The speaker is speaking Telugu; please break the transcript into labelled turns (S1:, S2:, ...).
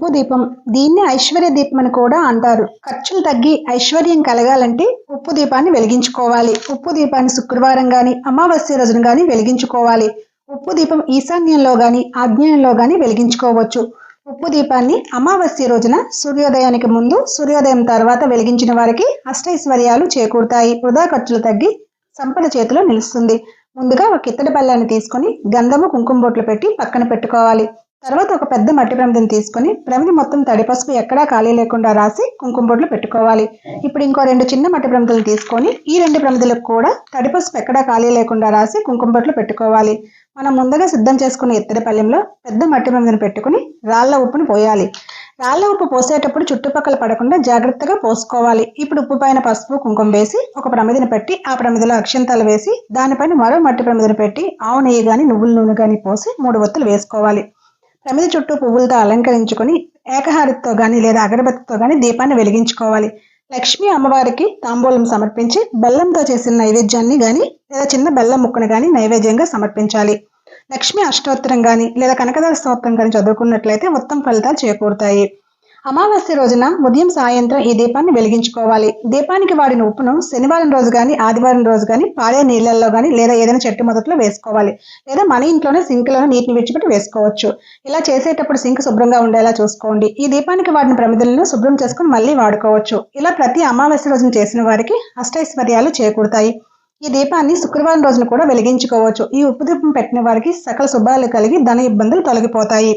S1: ఉప్పు దీపం దీన్ని ఐశ్వర్య దీపం అని కూడా అంటారు. ఖర్చులు తగ్గి ఐశ్వర్యం కలగాలంటే ఉప్పు దీపాన్ని వెలిగించుకోవాలి. ఉప్పు దీపాన్ని శుక్రవారం గాని అమావాస్య రోజున గాని వెలిగించుకోవాలి. ఉప్పు దీపం ఈశాన్యంలో గాని ఆగ్నేయంలో గాని వెలిగించుకోవచ్చు. ఉప్పు దీపాన్ని అమావాస్య రోజున సూర్యోదయానికి ముందు సూర్యోదయం తర్వాత వెలిగించిన వారికి అష్టైశ్వర్యాలు చేకూరుతాయి. వృధా ఖర్చులు తగ్గి సంపద చేతిలో నిలుస్తుంది. ముందుగా ఒక కిత్తడి బల్లాన్ని తీసుకొని గంధము కుంకుమ బొట్లు పెట్టి పక్కన పెట్టుకోవాలి. తర్వాత ఒక పెద్ద మట్టి ప్రమిదని తీసుకొని ప్రమిది మొత్తం తడి పసుపు ఎక్కడా ఖాళీ లేకుండా రాసి కుంకుమ బొడ్లు పెట్టుకోవాలి. ఇప్పుడు ఇంకో రెండు చిన్న మట్టి ప్రమిదలు తీసుకొని ఈ రెండు ప్రమిదలకు కూడా తడి పసుపు ఎక్కడా ఖాళీ లేకుండా రాసి కుంకుమ బొట్లు పెట్టుకోవాలి. మనం ముందుగా సిద్ధం చేసుకున్న ఇత్తడి పల్లెంలో పెద్ద మట్టి ప్రమిదను పెట్టుకుని రాళ్ళ ఉప్పును పోయాలి. రాళ్ళ ఉప్పు పోసేటప్పుడు చుట్టుపక్కల పడకుండా జాగ్రత్తగా పోసుకోవాలి. ఇప్పుడు ఉప్పు పైన పసుపు కుంకుమ వేసి ఒక ప్రమిదిని పెట్టి ఆ ప్రమిదిలో అక్షంతాలు వేసి దానిపైన మరో మట్టి ప్రమిదిని పెట్టి ఆవు నెయ్యి కానీ నువ్వుల నూనె కానీ పోసి మూడు ఒత్తులు వేసుకోవాలి. ప్రమిది చుట్టూ పువ్వులతో అలంకరించుకొని ఏకహారతితో కానీ లేదా అగరబత్తితో కానీ దీపాన్ని వెలిగించుకోవాలి. లక్ష్మీ అమ్మవారికి తాంబూలం సమర్పించి బెల్లంతో చేసిన నైవేద్యాన్ని కానీ లేదా చిన్న బెల్లం ముక్కను కానీ నైవేద్యంగా సమర్పించాలి. లక్ష్మీ అష్టోత్తరం కానీ లేదా కనకదార స్తోత్రం కానీ చదువుకున్నట్లయితే ఉత్తమ ఫలితాలు చేకూరుతాయి. అమావాస్య రోజున ఉదయం సాయంత్రం ఈ దీపాన్ని వెలిగించుకోవాలి. దీపానికి వాడిన ఉప్పును శనివారం రోజు కానీ ఆదివారం రోజు కానీ పాడే నీళ్ళల్లో కానీ లేదా ఏదైనా చెట్టు మొదట్లో వేసుకోవాలి. లేదా మన ఇంట్లోనే సింక్లో నీటిని విడిచిపెట్టి వేసుకోవచ్చు. ఇలా చేసేటప్పుడు సింక్ శుభ్రంగా ఉండేలా చూసుకోండి. ఈ దీపానికి వాడిన ప్రమిదలను శుభ్రం చేసుకుని మళ్ళీ వాడుకోవచ్చు. ఇలా ప్రతి అమావాస్య రోజున చేసిన వారికి అష్టైశ్వర్యాలు చేకూరుతాయి. ఈ దీపాన్ని శుక్రవారం రోజున కూడా వెలిగించుకోవచ్చు. ఈ ఉప్పు దీపం పెట్టిన వారికి సకల శుభాలు కలిగి ధన ఇబ్బందులు తొలగిపోతాయి.